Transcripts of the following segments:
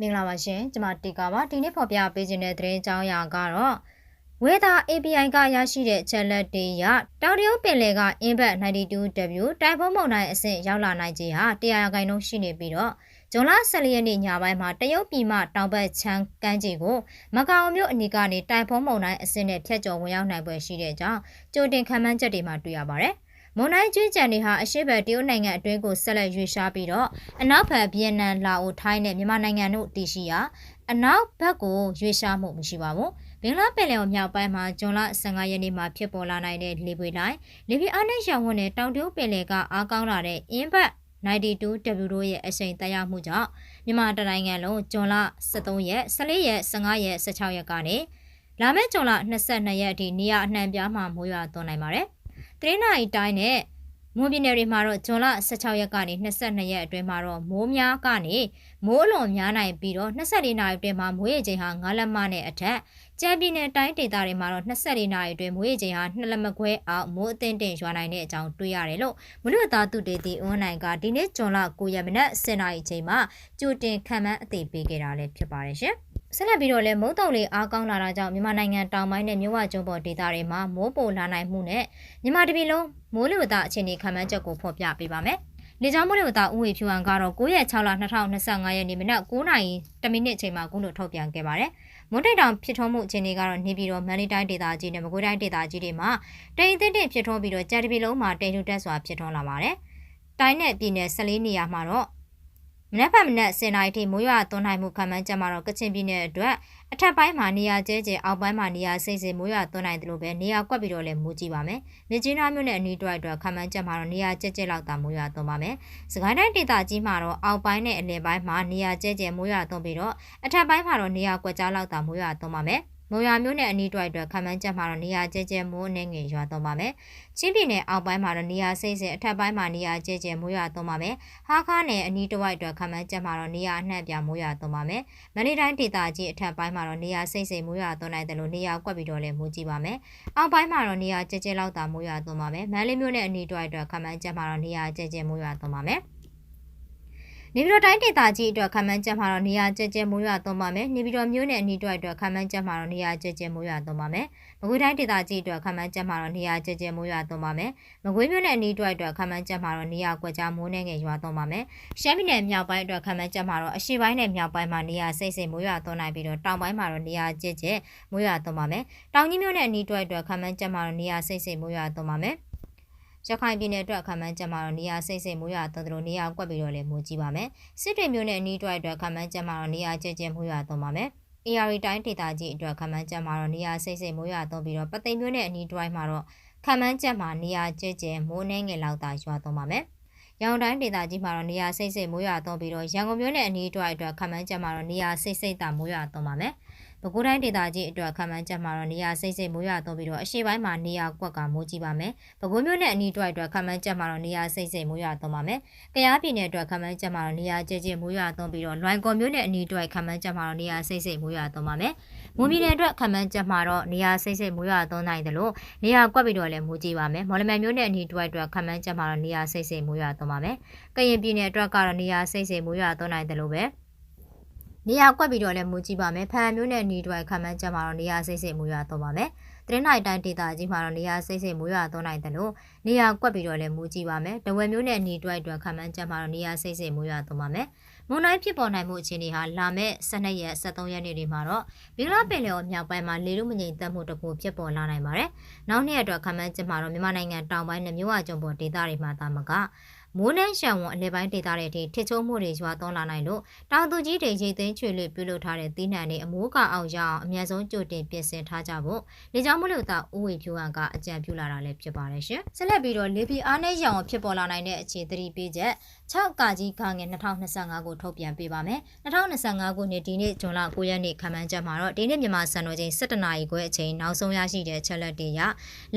မင်္ဂလာပါရှင်ကျွန်မတီကာပါဒီနေ့ဖော်ပြပေးခြင်းတဲ့သတင်းကြောင်းရာကတော့ဝေသာ API ကရရှိတဲ့ချက်လက်တွေရတောင်တရုတ်ပင်လယ်က Impact 92W တိုင်ဖုန်းမုန်တိုင်းအဆင့်ရောက်လာနိုင်ခြင်းဟာတရားခိုင်နှုန်းရှိနေပြီးတော့ဇွန်လ14ရက်နေ့ညပိုင်းမှာတရုတ်ပြည်မှတောင်ဘက်ချမ်းကမ်းခြေကိုမကာအိုမြို့အနီးကနေတိုင်ဖုန်းမုန်တိုင်းအဆင့်နဲ့ဖြတ်ကျော်ဝင်ရောက်နိုင်ပွဲရှိတဲ့အကြောင်းကြိုတင်ခံမှန်းချက်တွေမှာတွေ့ရပါတယ်။ မွန်တိုင်းကျွန်းကြံတွေဟာအရှေ့ဘက်တရုတ်နိုင်ငံအတွင်းကိုဆက်လက်ရွေ့ရှားပြီးတော့အနောက်ဘက်ဗီယက်နမ်လာအိုထိုင်းနဲ့မြန်မာနိုင်ငံတို့တည်ရှိရာအနောက်ဘက်ကိုရွေ့ရှားမှုမရှိပါဘူးဘင်္ဂလားပင်လယ်မြောက်ပိုင်းမှာဇွန်လ15ရက်နေ့မှာဖြစ်ပေါ်လာနိုင်တဲ့လေပွေလိုင်းလေပြင်းအားနဲ့ရောင်ဝန်းတဲ့တောင်တရုတ်ပင်လယ်ကအားကောင်းလာတဲ့အင်းဘတ် 92W တို့ရဲ့အချိန်တက်ရောက်မှုကြောင့်မြန်မာတနိုင်ငံလုံးဇွန်လ23ရက်14ရက်15ရက်16ရက်ကနေလာမယ့်ဇွန်လ22ရက်အထိနေရာအနှံ့ပြားမှာမိုးရွာသွန်းနိုင်ပါတယ်။ တရင်းနာရီတိုင်းနဲ့မွန်ပြည်နယ်တွေမှာတော့ဇွန်လ16ရက်ကနေ22ရက်အတွင်းမှာတော့မိုးများကနေမိုးအလွန်များနိုင်ပြီးတော့24နာရီအတွင်းမှာမိုးရေချိန်ဟာ9လက်မနဲ့အထက်ကြံပြည်နယ်တိုင်းဒေသတွေမှာတော့24နာရီအတွင်းမိုးရေချိန်ဟာ2လက်မခွဲအောက်မိုးအသင့်တင်ရွာနိုင်တဲ့အကြောင်းတွေ့ရတယ်လို့မလူသားသူတေတီအွန်လိုင်းကဒီနေ့ဇွန်လ9ရက်မနက်10နာရီချိန်မှာကြိုတင်ခံမှန်းအသိပေးခဲ့တာလည်းဖြစ်ပါတယ်ရှင်။ ဆက်လက်ပြီးတော့လည်းမုံတုံလေးအားကောင်းလာတာကြောင့်မြန်မာနိုင်ငံတောင်ပိုင်းနဲ့မြဝကျွန်းပေါ်ဒေသတွေမှာမိုးပိုလာနိုင်မှုနဲ့မြန်မာတပြည်လုံးမိုးလေဝသအခြေအနေခန့်မှန်းချက်ကိုဖော်ပြပေးပါမယ်။လေကြောင်းမိုးလေဝသဥဝေဖြူဟန်ကတော့9ရက်6လ2025ရက်နေ့မနက်9:00နာရီ10မိနစ်အချိန်မှာခုလိုထုတ်ပြန်ခဲ့ပါတယ်။မွန်တိတ်တောင်ဖြစ်ထွန်းမှုအခြေအနေကတော့နေပြည်တော်မန္တလေးတိုင်းဒေသကြီးနဲ့မကွေးတိုင်းဒေသကြီးတွေမှာတိမ်အသင့်ဖြစ်ထွန်းပြီးတော့ကြံတပြည်လုံးမှာတိမ်ထူတက်စွာဖြစ်ထွန်းလာပါတယ်။တိုင်းနဲ့ပြည်နယ်14နေရာမှာတော့ မနက်ဖြန်မနက်10:00နာရီထိမိုးရွာသွန်းနိုင်မှုခံမှန်းချက်မှာတော့ကချင်ပြည်နယ်အတွက်အထက်ပိုင်းမှာနေရာကျဲကျဲအောက်ပိုင်းမှာနေရာစိတ်စိတ်မိုးရွာသွန်းနိုင်တယ်လို့ပဲနေရာကွက်ပြီးတော့လည်းမိုးကြည့်ပါမယ်။မြကြီးနားမြို့နယ်အနီးတွက်အတွက်ခံမှန်းချက်မှာတော့နေရာကျဲကျဲလောက်သာမိုးရွာသွန်းပါမယ်။စကိုင်းတိုင်းဒေသကြီးမှာတော့အောက်ပိုင်းနဲ့အလယ်ပိုင်းမှာနေရာကျဲကျဲမိုးရွာသွန်းပြီးတော့အထက်ပိုင်းမှာတော့နေရာကွက်ကြားလောက်သာမိုးရွာသွန်းပါမယ်။ မိုးရွာမျိုးနဲ့အနီးတွိုက်အတွက်ခံမှန်းချက်မှာတော့နေရာကျဲကျဲမိုးအနေငယ်ရွာသွန်းပါမယ်။ချင်းပြည်နယ်အောက်ပိုင်းမှာတော့နေရာစိတ်စိတ်အထက်ပိုင်းမှာနေရာကျဲကျဲမိုးရွာသွန်းပါမယ်။ဟားခါးနယ်အနီးတွိုက်အတွက်ခံမှန်းချက်မှာတော့နေရာအနှံ့ပြမိုးရွာသွန်းပါမယ်။မန္တလေးတိုင်းဒေသကြီးအထက်ပိုင်းမှာတော့နေရာစိတ်စိတ်မိုးရွာသွန်းနိုင်တယ်လို့နေရာကွက်ပြီးတော့လည်းမိုးကြည့်ပါမယ်။အောက်ပိုင်းမှာတော့နေရာကျဲကျဲလောက်သာမိုးရွာသွန်းပါမယ်။မန္တလေးမြို့နယ်အနီးတွိုက်အတွက်ခံမှန်းချက်မှာတော့နေရာကျဲကျဲမိုးရွာသွန်းပါမယ်။ နေပြည်တော်တိုင်းဒေသကြီးအတွက်ခံမှန်းချက်မှာတော့နေရာကျကျမိုးရွာသွန်းပါမယ်။နေပြည်တော်မြို့နယ်အနီးတွက်အတွက်ခံမှန်းချက်မှာတော့နေရာကျကျမိုးရွာသွန်းပါမယ်။မကွေးတိုင်းဒေသကြီးအတွက်ခံမှန်းချက်မှာတော့နေရာကျကျမိုးရွာသွန်းပါမယ်။မကွေးမြို့နယ်အနီးတွက်အတွက်ခံမှန်းချက်မှာတော့နေရာကွက်ကြားမိုးနှဲငယ်ရွာသွန်းပါမယ်။ရှမ်းပြည်နယ်မြောက်ပိုင်းအတွက်ခံမှန်းချက်မှာတော့အရှေ့ပိုင်းနဲ့မြောက်ပိုင်းမှာနေရာစိတ်စိတ်မိုးရွာသွန်းနိုင်ပြီးတော့တောင်ပိုင်းမှာတော့နေရာကျကျမိုးရွာသွန်းပါမယ်။တောင်ကြီးမြို့နယ်အနီးတွက်အတွက်ခံမှန်းချက်မှာတော့နေရာစိတ်စိတ်မိုးရွာသွန်းပါမယ်။ ရခိုင်ပြည်နယ်အတွက်ခန့်မှန်းချက်မှာတော့နေရာစိတ်စိတ်မိုးရွာသွန်းသလိုနေရာကွက်ပြီးတော့လည်းမိုးကြီးပါမယ်။စစ်တွေမြို့နယ်အနီးတွက်အတွက်ခန့်မှန်းချက်မှာတော့နေရာကျကျမိုးရွာသွန်းပါမယ်။ AR တိုင်းဒေသကြီးအတွက်ခန့်မှန်းချက်မှာတော့နေရာစိတ်စိတ်မိုးရွာသွန်းပြီးတော့ပသိမ်မြို့နယ်အနီးတွက်မှာတော့ခန့်မှန်းချက်မှာနေရာကျကျမိုးနှဲငယ်လောက်သာရွာသွန်းပါမယ်။ရောင်တိုင်းဒေသကြီးမှာတော့နေရာစိတ်စိတ်မိုးရွာသွန်းပြီးတော့ရန်ကုန်မြို့နယ်အနီးတွက်အတွက်ခန့်မှန်းချက်မှာတော့နေရာစိတ်စိတ်သာမိုးရွာသွန်းပါမယ်။ ပဲခူးတိုင်းဒေသကြီးအတွက်ခံမှန်းချက်မှာတော့နေရာစိတ်စိတ်မိုးရွာသွန်းပြီးတော့အရှေ့ပိုင်းမှာနေရာကွက်ကမိုးကြီးပါမယ်။ပဲခူးမြို့နယ်အနီးတွက်အတွက်ခံမှန်းချက်မှာတော့နေရာစိတ်စိတ်မိုးရွာသွန်းပါမယ်။ကယားပြည်နယ်အတွက်ခံမှန်းချက်မှာတော့နေရာကျကျမိုးရွာသွန်းပြီးတော့လွိုင်ကော်မြို့နယ်အနီးတွက်ခံမှန်းချက်မှာတော့နေရာစိတ်စိတ်မိုးရွာသွန်းပါမယ်။မွန်ပြည်နယ်အတွက်ခံမှန်းချက်မှာတော့နေရာစိတ်စိတ်မိုးရွာသွန်းနိုင်တယ်လို့နေရာကွက်ပြီးတော့လည်းမိုးကြီးပါမယ်။မော်လမြိုင်မြို့နယ်အနီးတွက်အတွက်ခံမှန်းချက်မှာတော့နေရာစိတ်စိတ်မိုးရွာသွန်းပါမယ်။ကရင်ပြည်နယ်အတွက်ကတော့နေရာစိတ်စိတ်မိုးရွာသွန်းနိုင်တယ်လို့ပဲ။ နေရာကွက်ပြီးတော့လည်းမူကြည့်ပါမယ်ဖန်မျိုးနဲ့နေတွယ်ခံမှန်းချက်မှာတော့နေရာစိတ်စိတ်မူရွာတော့ပါမယ်တရင်နိုင်တိုင်းဒေသကြီးမှာတော့နေရာစိတ်စိတ်မူရွာတော့နိုင်တယ်လို့နေရာကွက်ပြီးတော့လည်းမူကြည့်ပါမယ်တဝယ်မျိုးနဲ့နေတွယ်အတွက်ခံမှန်းချက်မှာတော့နေရာစိတ်စိတ်မူရွာတော့ပါမယ်မွန်တိုင်းဖြစ်ပေါ်နိုင်မှုအခြေအနေဟာလာမယ့်12ရက်13ရက်နေ့တွေမှာတော့ဘင်္ဂလားပင်လယ်အော်မြောက်ပိုင်းမှာလေလူမငြိမ်သက်မှုတကူဖြစ်ပေါ်လာနိုင်ပါတယ်။နောက်နှစ်အတွက်ခန့်မှန်းချက်မှာတော့မြန်မာနိုင်ငံတောင်ပိုင်းနဲ့မြဝကျုံပေါ်ဒေသတွေမှာသာမက မိုးနှမ်းရှံဝန်အလဲပိုင်းဒေသတွေအထိထစ်ချုံမှုတွေရွာသွန်းလာနိုင်လို့တောင်သူကြီးတွေရိတ်သိမ်းချွေလွပြုလုပ်ထားတဲ့သီးနှံတွေအမိုးကအောင်ရအောင်အမြန်ဆုံးကြိုတင်ပြင်ဆင်ထားကြဖို့လေကြောင်းမလို့သာဥဝေဖြူဟန်ကအကြံပြုလာတာလည်းဖြစ်ပါတယ်ရှင်။ဆက်လက်ပြီးတော့လေပီအားနဲ့ရောင်ဖြစ်ပေါ်လာနိုင်တဲ့အခြေသတိပေးချက်6ကာကြီးခါငယ်2025ကိုထုတ်ပြန်ပေးပါမယ်။2025ခုနှစ်ဒီနေ့ဇွန်လ9ရက်နေ့ခန့်မှန်းချက်မှာတော့ဒီနေ့မြန်မာစံတော်ချိန်17နာရီခွဲအချိန်နောက်ဆုံးရရှိတဲ့ချက်လက်တွေရ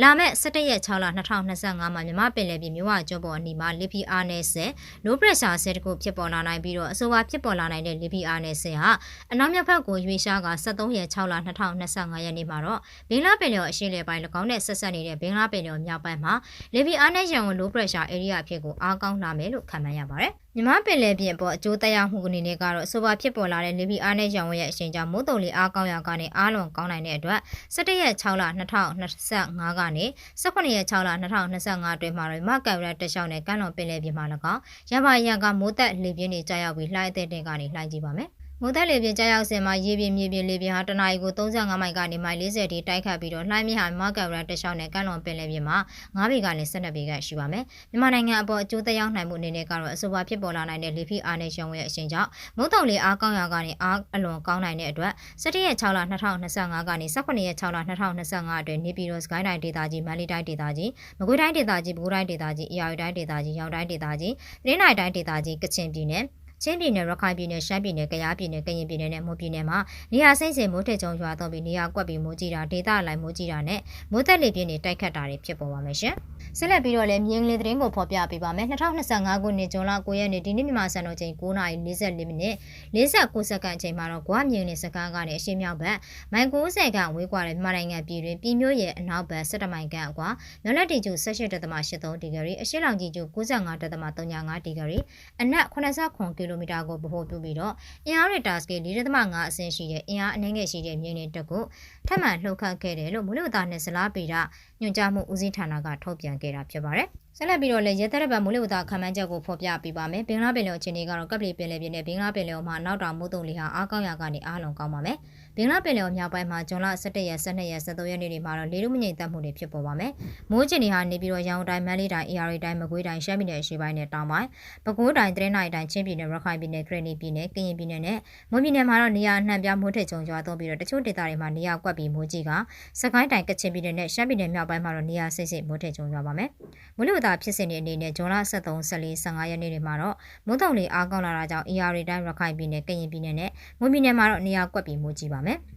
လာမယ့်17ရက်6လ2025မှာမြန်မာပင်လယ်ပြင်မြဝကျွန်းပေါ်အနီးမှာလေပီအားနဲ့ဆဲ low pressure ဆဲတခုဖြစ်ပေါ်လာနိုင်ပြီးတော့အဆိုပါဖြစ်ပေါ်လာနိုင်တဲ့လေပီအားနဲ့ဆဲဟာအနောက်မြောက်ဘက်ကိုရွေ့ရှားက73ရက်6လ2025ရက်နေ့မှာတော့ဘင်္ဂလားပင်လယ်အရှေ့လေပိုင်း၎င်းနဲ့ဆက်ဆက်နေတဲ့ဘင်္ဂလားပင်လယ်မြောက်ပိုင်းမှာလေပီအားနဲ့ရန်ကုန် low pressure area အဖြစ်ကိုအားကောင်းလာမယ်လို့ခန့်မှန်းရပါတယ်။ မြမပင်လယ်ပြင်အပေါ်အကျိုးသက်ရောက်မှုအနေနဲ့ကတော့ဆိုပါဖြစ်ပေါ်လာတဲ့လေပြင်းအားနဲ့ရောင်ဝဲရဲ့အရှိန်ကြောင့်မိုးတုံလေးအားကောင်းရာကနေအားလွန်ကောင်းနိုင်တဲ့အတွက်17ရက်6လ2025ကနေ18ရက်6လ2025အတွင်းမှာတော့မကံရတရှောင်းနဲ့ကမ်းလွန်ပင်လယ်ပြင်မှာ၎င်းရပါရန်ကမိုးသက်လေပြင်းတွေကြာရောက်ပြီးလှိုင်းအသက်တင်ကနေလှိုင်းကြည့်ပါမယ်။ မိုးသက်လေပြင်းကြာရောက်စဉ်မှာရေပြင်းမြေပြင်းလေပြင်းဟာတနအီကို35မိုင်ကနေမိုင်40ထိတိုက်ခတ်ပြီးတော့လှိုင်းမြင့်ဟာမကံရတရှောင်းနဲ့ကမ်းလွန်ပင်လယ်ပြင်မှာ9ပေကနေ12ပေကရှိပါမယ်။မြန်မာနိုင်ငံအပေါ်အကျိုးသက်ရောက်နိုင်မှုအနေနဲ့ကတော့အဆိုပါဖြစ်ပေါ်လာနိုင်တဲ့လေဖိအားနဲ့ရောင်ဝဲအရှိန်ကြောင့်မုတ်တုံလေးအားကောင်းရာကနေအားအလွန်ကောင်းနိုင်တဲ့အတွက်17ရက်6လ2025ကနေ18ရက်6လ2025အတွင်းနေပြည်တော်စကိုင်းတိုင်းဒေသကြီးမန္တလေးတိုင်းဒေသကြီးမကွေးတိုင်းဒေသကြီးပဲခူးတိုင်းဒေသကြီးအေရဝတီတိုင်းဒေသကြီးရောင်တိုင်းဒေသကြီးပြည်နိုင်တိုင်းဒေသကြီးကချင်ပြည်နယ် ချင်းပြည်နယ်ရခိုင်ပြည်နယ်ရှမ်းပြည်နယ်ကယားပြည်နယ်ကရင်ပြည်နယ်နဲ့မွန်ပြည်နယ်မှာနေရာစိမ့်စင်မိုးထက်ကြုံရွာသွန်းပြီးနေရာကွက်ပြီးမိုးကြီးတာဒေသအလိုက်မိုးကြီးတာနဲ့မိုးသက်လေပြင်းတွေတိုက်ခတ်တာတွေဖြစ်ပေါ်ပါမယ်ရှင်။ဆက်လက်ပြီးတော့လည်းမြင်းကလေးသတင်းကိုဖော်ပြပေးပါမယ်။2025ခုနှစ်ဇွန်လ9ရက်နေ့ဒီနေ့မြန်မာစံတော်ချိန်9:44မိနစ်49စက္ကန့်အချိန်မှာတော့ကွာမြင်းနေစကားကနေအရှေ့မြောက်ဘက်မိုင်90ခန့်ဝေးကွာတဲ့မြန်မာနိုင်ငံပြည်တွင်ပြည်မျိုးရဲ့အနောက်ဘက်17မိုင်ခန့်အကွာမြို့လက်တီကျူ18.83ဒီဂရီအရှေ့လောင်ကြီးကျူ95.35ဒီဂရီအနက်89ကီလိုမီတာကိုဗဟိုပြုပြီးတော့အင်အားရတာစကေ4.5အဆင့်ရှိတဲ့အင်အားအနှဲငယ်ရှိတဲ့မြင်းနေတက်ကိုထပ်မံလှုပ်ခတ်ခဲ့တယ်လို့မိုးလေဝသနဲ့ဇလားပေတာညွှန်ကြားမှုဦးစီးဌာနကထုတ်ပြန်ခဲ့တာဖြစ်ပါတယ်။ဆက်လက်ပြီးတော့လည်းရဲတပ်ရပ်မိုးလေဝသခန့်မှန်းချက်ကိုဖော်ပြပေးပါမယ်။ဘင်္ဂလားပင်လယ်အခြေအနေကတော့ကပ်ပလီပင်လယ်ပြင်နဲ့ဘင်္ဂလားပင်လယ်မှာနောက်တောင်မိုးတုံလေးဟာအားကောင်းရာကနေအားလုံးကောင်းပါမယ်။ ဘင်္ဂလားပင်လယ်မြောက်ပိုင်းမှာဇွန်လ17ရက်12ရက်13ရက်နေ့တွေမှာတော့လေထုမငြိမ်သက်မှုတွေဖြစ်ပေါ်ပါမယ်။မိုးကျင်တွေဟာနေပြီးတော့ရောင်တိုင်းမန္တလေးတိုင်း AR တိုင်းမကွေးတိုင်းရှမ်းပြည်နယ်အရှေ့ပိုင်းနဲ့တောင်ပိုင်းပဲခူးတိုင်းတရင်နိုင်တိုင်းချင်းပြည်နယ်ရခိုင်ပြည်နယ်ခရနီပြည်နယ်ကရင်ပြည်နယ်နဲ့မွန်ပြည်နယ်မှာတော့နေရာအနှံ့ပြားမိုးထစ်ကြုံရွာသွန်းပြီးတော့တချို့ဒေသတွေမှာနေရာကွက်ပြီးမိုးကြီးကစကိုင်းတိုင်းကချင်ပြည်နယ်နဲ့ရှမ်းပြည်နယ်မြောက်ပိုင်းမှာတော့နေရာစိတ်စိတ်မိုးထစ်ကြုံရွာပါမယ်။မိုးလေဝသဖြစ်စဉ်တွေအနေနဲ့ဇွန်လ23 14 15ရက်နေ့တွေမှာတော့မိုးတုံလေးအားကောင်းလာတာကြောင့် AR တိုင်းရခိုင်ပြည်နယ်ကရင်ပြည်နယ်နဲ့မွန်ပြည်နယ်မှာတော့နေရာကွက်ပြီးမိုးကြီးပါမယ်။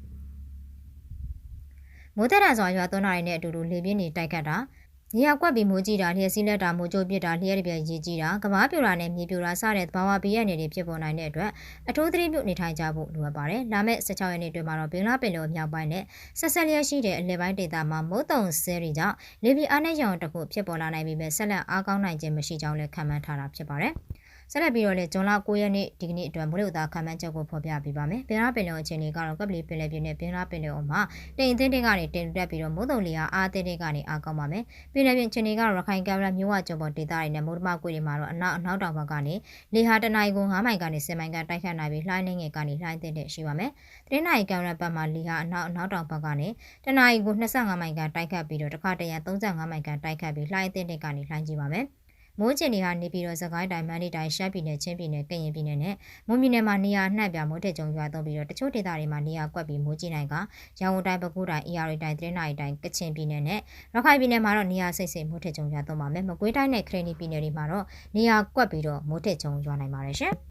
မိုးတက်တာစွာရွာသွန်းတာတွေနဲ့အတူတူလေပြင်းတွေတိုက်ခတ်တာနေရာကွက်ပြီးမိုးကြီးတာလျှက်စီးလက်တာမိုးကြိုးပစ်တာလျှက်ရပြရေကြီးတာကဘာပြူတာနဲ့မြေပြူတာစတဲ့သဘာဝဘေးရနယ်တွေဖြစ်ပေါ်နိုင်တဲ့အတွက်အထူးသတိပြုနေထိုင်ကြဖို့လိုအပ်ပါတယ်။လာမယ့်16ရက်နေ့တွင်မှာတော့ဘင်္ဂလားပင်လယ်မြောက်ပိုင်းနဲ့ဆက်ဆက်လျက်ရှိတဲ့အလယ်ပိုင်းဒေသမှာမိုးတုံဆဲတွေကြောင့်လေပြင်းအားနဲ့ရောင်တခုဖြစ်ပေါ်လာနိုင်ပြီးပဲဆက်လက်အားကောင်းနိုင်ခြင်းမရှိကြောင်းလည်းခန့်မှန်းထားတာဖြစ်ပါတယ်။ ဆက်လက်ပြီးတော့လည်းဇွန်လ9ရက်နေ့ဒီကနေ့အတွက်မိုးလေဝသခန့်မှန်းချက်ကိုဖော်ပြပေးပါမယ်။ပင်ရပင်လုံအခြေအနေကတော့ကပလီပင်လယ်ပြင်နဲ့ပင်ရပင်လယ်အော်မှာတိမ်အသင်းတွေကနေတင်တက်ပြီးတော့မိုးတုံလီဟာအားအသင်းတွေကနေအားကောင်းပါမယ်။ပင်လယ်ပြင်အခြေအနေကတော့ရခိုင်ကမ်းရမြို့ဝကျော်ပေါ်ဒေသတွေနဲ့မိုးတမကွေတွေမှာတော့အနောက်အနောက်တောင်ဘက်ကနေလေဟာတနအီကို9မိုင်ကနေ10မိုင်ကတိုက်ခတ်နိုင်ပြီးလှိုင်းနှင်းငယ်ကနေလှိုင်းသင့်တဲ့ရှိပါမယ်။တရင်နိုင်ကမ်းရဘက်မှာလေဟာအနောက်အနောက်တောင်ဘက်ကနေတနအီကို25မိုင်ကတိုက်ခတ်ပြီးတော့တစ်ခါတရံ35မိုင်ကတိုက်ခတ်ပြီးလှိုင်းသင့်တဲ့ကနေလှိုင်းကြည့်ပါမယ်။ မိုးကျင်တွေကနေပြီးတော့စကိုင်းတိုင်းမန္တလေးတိုင်းရှမ်းပြည်နယ်ချင်းပြည်နယ်ကရင်ပြည်နယ်နဲ့မွန်ပြည်နယ်မှာနေရာနှံ့ပြမိုးထက်ကြုံရွာသွန်းပြီးတော့တချို့ဒေသတွေမှာနေရာကွက်ပြီးမိုးကြီးနိုင်ကရန်ကုန်တိုင်းပဲခူးတိုင်းအေရရီတိုင်းတရင်းနိုင်တိုင်းကချင်ပြည်နယ်နဲ့ရခိုင်ပြည်နယ်မှာတော့နေရာစိတ်စိတ်မိုးထက်ကြုံရွာသွန်းပါမယ်မကွေးတိုင်းနဲ့ခရနီပြည်နယ်တွေမှာတော့နေရာကွက်ပြီးတော့မိုးထက်ကြုံရွာနိုင်ပါတယ်ရှင်